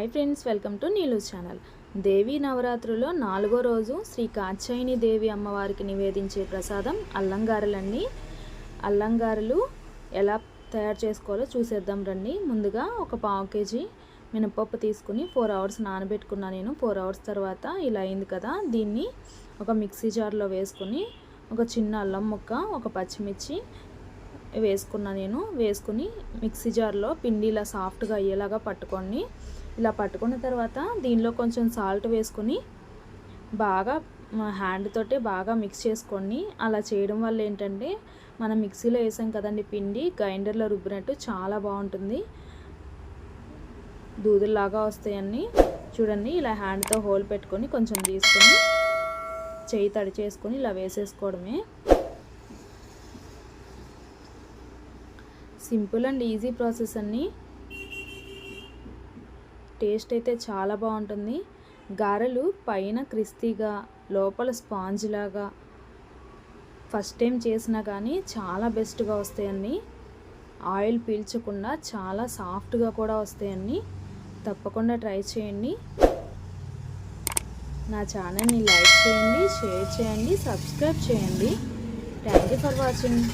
Hi friends welcome to Neelu's channel. Devi నవరాత్రులో నాలుగో రోజు శ్రీ కాత్యాయని దేవి అమ్మవారికి నివేదించే ప్రసాదం అల్లంగారులన్నీ అల్లంగారులు ఎలా తయారు చేసుకోవాలో చూసేద్దాం రండి. ముందుగా ఒక పావు కేజీ మినపప్పు తీసుకుని ఫోర్ అవర్స్ నానబెట్టుకున్నా నేను. ఫోర్ అవర్స్ తర్వాత ఇలా అయింది కదా దీన్ని ఒక మిక్సీ జార్లో వేసుకుని ఒక చిన్న అల్లం ముక్క ఒక పచ్చిమిర్చి వేసుకున్నా నేను వేసుకుని మిక్సీ జార్లో పిండి ఇలా సాఫ్ట్గా అయ్యేలాగా పట్టుకొని ఇలా పట్టుకున్న తర్వాత దీనిలో కొంచెం సాల్ట్ వేసుకొని బాగా హ్యాండ్ తోటే బాగా మిక్స్ చేసుకొని అలా చేయడం వల్ల ఏంటంటే మనం మిక్సీలో వేసాం కదండి పిండి గ్రైండర్లో రుబ్బినట్టు చాలా బాగుంటుంది. దూదుల్లాగా వస్తాయన్నీ. చూడండి ఇలా హ్యాండ్తో హోల్ పెట్టుకొని కొంచెం తీసుకొని చేయి తడి చేసుకొని ఇలా వేసేసుకోవడమే. సింపుల్ అండ్ ఈజీ ప్రాసెస్ అన్నీ టేస్ట్ అయితే చాలా బాగుంటుంది. గారెలు పైన క్రిస్పీగా లోపల స్పాంజ్ లాగా ఫస్ట్ టైం చేసినా కానీ చాలా బెస్ట్గా వస్తాయండి. ఆయిల్ పీల్చకుండా చాలా సాఫ్ట్గా కూడా వస్తాయండి. తప్పకుండా ట్రై చేయండి. నా ఛానల్ని లైక్ చేయండి షేర్ చేయండి సబ్స్క్రైబ్ చేయండి. Thank you for watching.